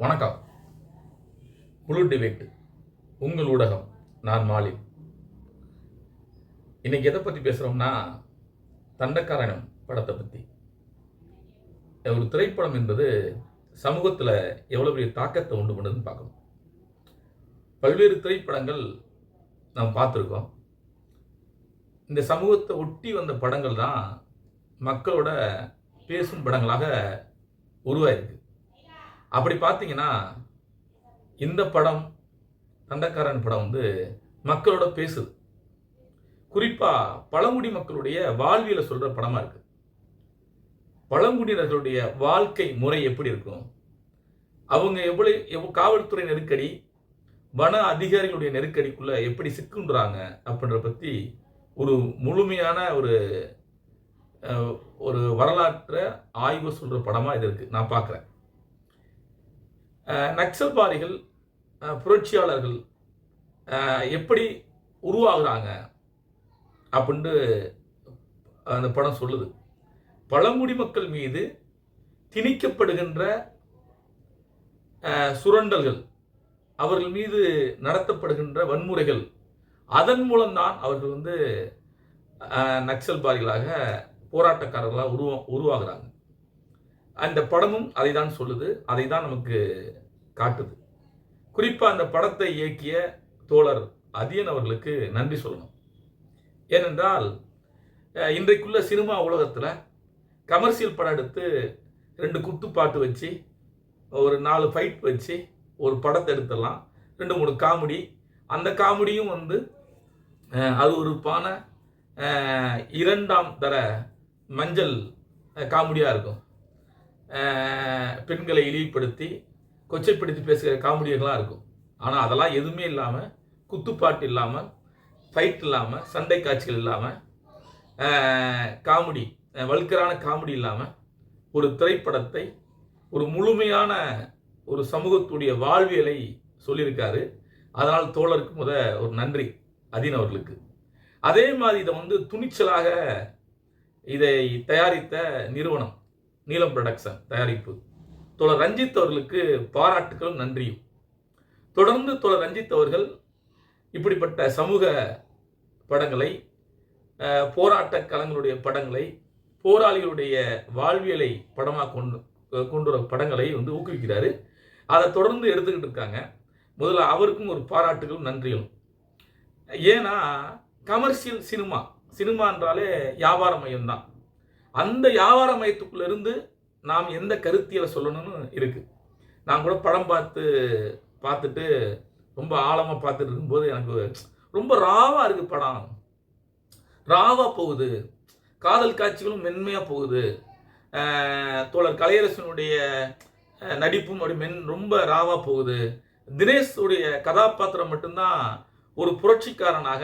வணக்கம். குழு டிபேட் உங்கள் ஊடகம் நான் மாலி. இன்னைக்கு எதை பற்றி பேசுகிறோம்னா தண்டக்காரணம் படத்தை பற்றி ஒரு திரைப்படம் என்பது சமூகத்தில் எவ்வளோ பெரிய தாக்கத்தை உண்டு பண்ணுதுன்னு பார்க்கணும். பல்வேறு திரைப்படங்கள் நாம் பார்த்துருக்கோம். இந்த சமூகத்தை ஒட்டி வந்த படங்கள் தான் மக்களோட பேசும் படங்களாக உருவாயிருக்கு. அப்படி பார்த்தீங்கன்னா இந்த படம் தண்டக்காரன் படம் வந்து மக்களோட பேசுது. குறிப்பாக பழங்குடி மக்களுடைய வாழ்வியலை சொல்கிற படமாக இருக்குது பழங்குடியினர்களுடைய வாழ்க்கை முறை எப்படி இருக்கும்? அவங்க எவ்வளோ எவ்வளோ காவல்துறை நெருக்கடி வன அதிகாரிகளுடைய நெருக்கடிக்குள்ளே எப்படி சிக்குன்றாங்க அப்படின்ற பற்றி ஒரு முழுமையான ஒரு ஒரு வரலாற்றை ஆய்வு சொல்கிற படமாக இது இருக்குது நான் பார்க்குறேன் நக்சல்பாரிகள் புரட்சியாளர்கள் எப்படி உருவாகுறாங்க அப்படின்ட்டு அந்த படம் சொல்லுது. பழங்குடி மக்கள் மீது திணிக்கப்படுகின்ற சுரண்டல்கள் அவர்கள் மீது நடத்தப்படுகின்ற வன்முறைகள் அதன் மூலம்தான் அவர்கள் வந்து நக்சல்பாரிகளாக போராட்டக்காரர்களாக உருவா உருவாகிறாங்க. அந்த படமும் அதை தான் சொல்லுது அதை தான் நமக்கு காட்டுது. குறிப்பாக அந்த படத்தை இயக்கிய தோழர் அதியன் அவர்களுக்கு நன்றி சொல்லணும். ஏனென்றால் இன்றைக்குள்ள சினிமா உலகத்தில் கமர்ஷியல் படம் எடுத்து ரெண்டு குத்துப்பாட்டு வச்சு ஒரு நாலு ஃபைட் வச்சு ஒரு படத்தை எடுத்துடலாம் ரெண்டு மூணு காமெடி அந்த காமெடியும் வந்து அது ஒரு பான இரண்டாம் தர மஞ்சள் காமெடியாக இருக்கும். பெண்களை இழிவுபடுத்தி கொச்சைப்படுத்தி பேசுகிற காமெடியெல்லாம் இருக்கும். ஆனால் அதெல்லாம் எதுவுமே இல்லாமல் குத்துப்பாட்டு இல்லாமல் ஃபைட் இல்லாமல் சண்டை காட்சிகள் இல்லாமல் காமெடி வல்கரான காமெடி இல்லாமல் ஒரு திரைப்படத்தை ஒரு முழுமையான ஒரு சமூகத்துடைய வாழ்வியலை சொல்லியிருக்காரு. அதனால் தோழருக்கு முத ஒரு நன்றி அதீன் அவர்களுக்கு. அதே மாதிரி இதை வந்து துணிச்சலாக இதை தயாரித்த நிறுவனம் நீலம் ப்ரொடக்ஷன் தயாரிப்பு. தோழர் ரஞ்சித் அவர்களுக்கு பாராட்டுகளும் நன்றியும். தொடர்ந்து தோழர் ரஞ்சித் அவர்கள் இப்படிப்பட்ட சமூக படங்களை போராட்ட கலங்களுடைய படங்களை போராளிகளுடைய வாழ்வியலை படமாக கொண்டு கொண்டு வர படங்களை வந்து ஊக்குவிக்கிறாரு. அதை தொடர்ந்து எடுத்துக்கிட்டு இருக்காங்க. முதல்ல அவருக்கும் ஒரு பாராட்டுகளும் நன்றியும். ஏன்னா கமர்ஷியல் சினிமா சினிமா என்றாலே வியாபார மையம் தான் அந்த வியாபார மையத்துக்குள்ளேருந்து நாம் எந்த கருத்தியலை சொல்லணும்னு இருக்குது நான் கூட படம் பார்த்து பார்த்துட்டு ரொம்ப ஆழமாக பார்த்துட்டு இருக்கும்போது எனக்கு ரொம்ப ராவாக இருக்குது படம். ராவாக போகுது. காதல் காட்சிகளும் மென்மையாக போகுது. தோழர் கலையரசனுடைய நடிப்பும் அப்படி மென் ரொம்ப ராவாக போகுது. தினேஷுடைய கதாபாத்திரம் மட்டும்தான் ஒரு புரட்சிக்காரனாக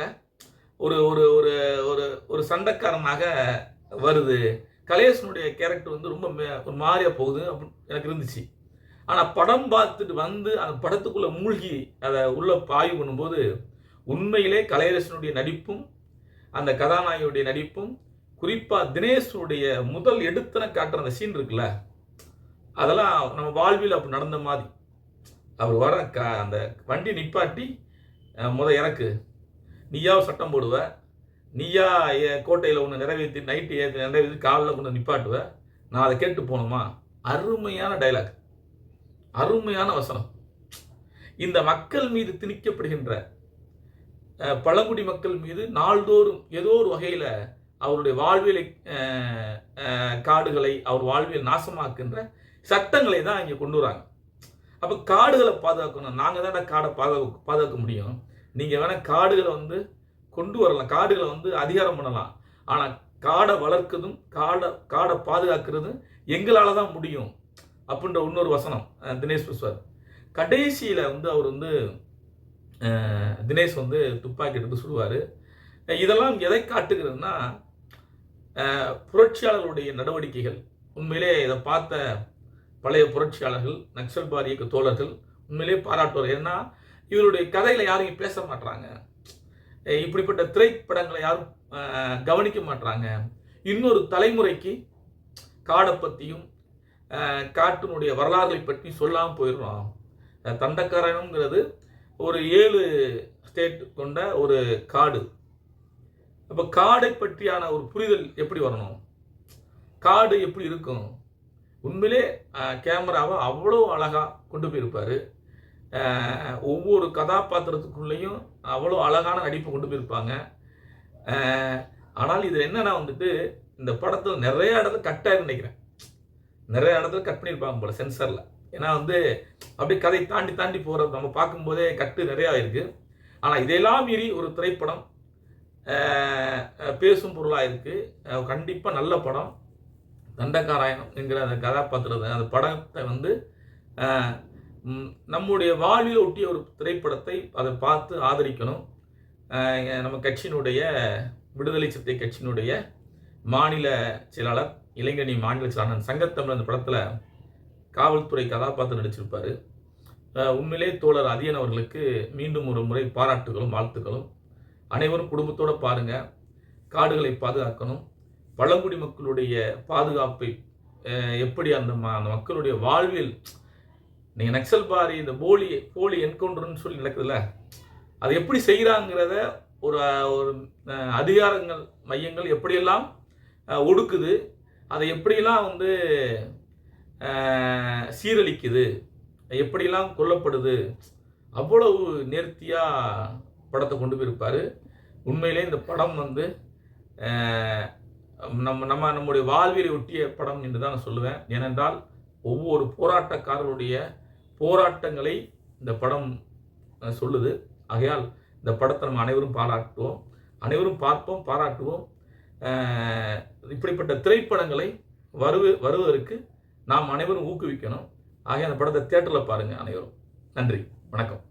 ஒரு ஒரு ஒரு ஒரு ஒரு சண்டைக்காரனாக வருது. கலேஷனுடைய கேரக்டர் வந்து ரொம்ப மே- ஒரு மாறியாக போகுது அப்படின்னு எனக்கு இருந்துச்சு. ஆனால் படம் பார்த்துட்டு வந்து அந்த படத்துக்குள்ளே மூழ்கி அதை உள்ளே ஆய்வு பண்ணும்போது உண்மையிலே கலையரசனுடைய நடிப்பும் அந்த கதாநாயகியுடைய நடிப்பும் குறிப்பாக தினேஷனுடைய முதல் எடுத்தன காட்டுற அந்த சீன் இருக்குல்ல அதெல்லாம் நம்ம வாழ்வில் அப்படி நடந்த மாதிரி. அவர் வர க அந்த வண்டி நிப்பாட்டி முத எனக்கு நீயாவது சட்டம் போடுவ நீயா கோட்டையில் ஒன்று நிறைவேற்றி நைட்டு ஏற்றி நிறைவேற்றி காலில் கொண்டு நிப்பாட்டுவ. நான் அதை கேட்டு போகணுமா அருமையான டைலாக் அருமையான வசனம். இந்த மக்கள் மீது திணிக்கப்படுகின்ற பழங்குடி மக்கள் மீது நாள்தோறும் ஏதோ ஒரு வகையில் அவருடைய வாழ்வியலை காடுகளை அவர் வாழ்வியல் நாசமாக்குன்ற சட்டங்களை தான் இங்கே கொண்டு வராங்க. அப்போ காடுகளை பாதுகாக்கணும். நாங்கள் தான் காடை பாதுகாக்க பாதுகாக்க முடியும். நீங்கள் வேணால் காடுகளை வந்து கொண்டு வரலாம். காடுகளை வந்து அதிகாரம் பண்ணலாம். ஆனால் காடை வளர்க்குறதும் காடை காடை பாதுகாக்கிறதும் எங்களால் தான் முடியும் அப்படின்ற இன்னொரு வசனம் தினேஷ் விஸ்வர் கடைசியில் வந்து அவர் வந்து தினேஷ் வந்து துப்பாக்கி எடுத்து சுடுவார். இதெல்லாம் எதை காட்டுகிறதுனா புரட்சியாளர்களுடைய நடவடிக்கைகள். உண்மையிலே இதை பார்த்த பழைய புரட்சியாளர்கள் நக்சல்பாரி இயக்க தோழர்கள் உண்மையிலே பாராட்டுவார். ஏன்னா இவருடைய கதையில் யாரும் பேச மாட்டாங்க இப்படிப்பட்ட திரைப்படங்களை யாரும் கவனிக்க மாட்றாங்க. இன்னொரு தலைமுறைக்கு காடை பற்றியும் காட்டினுடைய வரலாறுகளை பற்றி சொல்லாமல் போயிடுறோம். தண்டக்காரனுங்கிறது ஒரு ஏழு ஸ்டேட் கொண்ட ஒரு காடு. அப்போ காடை பற்றியான ஒரு புரிதல் எப்படி வரணும்? காடு எப்படி இருக்கும்? உண்மையிலே கேமராவை அவ்வளோ அழகாக கொண்டு போயிருப்பார். ஒவ்வொரு கதாபாத்திரத்துக்குள்ளேயும் அவ்வளோ அழகான நடிப்பு கொண்டு போயிருப்பாங்க. ஆனால் இதில் என்னென்னா வந்துட்டு இந்த படத்தில் நிறைய இடத்துல கட்டாக நினைக்கிறேன். நிறைய இடத்துல கட் பண்ணியிருப்பாங்க போல சென்சரில் ஏன்னா வந்து அப்படியே கதை தாண்டி தாண்டி போகிற நம்ம பார்க்கும்போதே கட்டு நிறையா இருக்குது ஆனால் இதையெல்லாம் மீறி ஒரு திரைப்படம் பேசும் பொருளாக இருக்குது கண்டிப்பாக நல்ல படம். தண்டகாராயணம் என்கிற அந்த கதாபாத்திரத்தை அந்த படத்தை வந்து நம்முடைய வாழ்வில் ஒட்டிய ஒரு திரைப்படத்தை அதை பார்த்து ஆதரிக்கணும். நம்ம கட்சியினுடைய விடுதலை சிறுத்தை கட்சியினுடைய மாநில செயலாளர் இளைஞனி மாநில செயலாளர் சங்கத்தமிழ் அந்த படத்தில் காவல்துறை கதாபாத்திரம் நடிச்சிருப்பார். உண்மையிலே தோழர் அதியன் அவர்களுக்கு மீண்டும் ஒரு முறை பாராட்டுகளும் வாழ்த்துக்களும். அனைவரும் குடும்பத்தோடு பாருங்கள் காடுகளை பாதுகாக்கணும். பழங்குடி மக்களுடைய பாதுகாப்பை எப்படி அந்த ம- அந்த மக்களுடைய வாழ்வில் நீங்கள் நக்சல் பாரி இந்த போலி போலி என்கவுண்டர்னு சொல்லி நடக்குதுல்ல அது எப்படி செய்கிறாங்கிறத ஒரு ஒரு அதிகாரங்கள் மையங்கள் எப்படியெல்லாம் ஒடுக்குது அதை எப்படியெல்லாம் வந்து சீரழிக்குது எப்படியெல்லாம் கொல்லப்படுது அவ்வளவு நேர்த்தியாக படத்தை கொண்டு போயிருப்பார். உண்மையிலே இந்த படம் வந்து நம்ம நம்ம நம்முடைய வாழ்வியலை ஒட்டிய படம் என்று தான் நான் சொல்லுவேன். ஏனென்றால் ஒவ்வொரு போராட்டக்காரருடைய போராட்டங்களை இந்த படம் சொல்லுது. ஆகையால் இந்த படத்தை நம்ம அனைவரும் பாராட்டுவோம். அனைவரும் பார்ப்போம் பாராட்டுவோம். இப்படிப்பட்ட திரைப்படங்களை வருவ வருவதற்கு நாம் அனைவரும் ஊக்குவிக்கணும். ஆகிய அந்த படத்தை தேட்டரில் பாருங்கள் அனைவரும். நன்றி. வணக்கம்.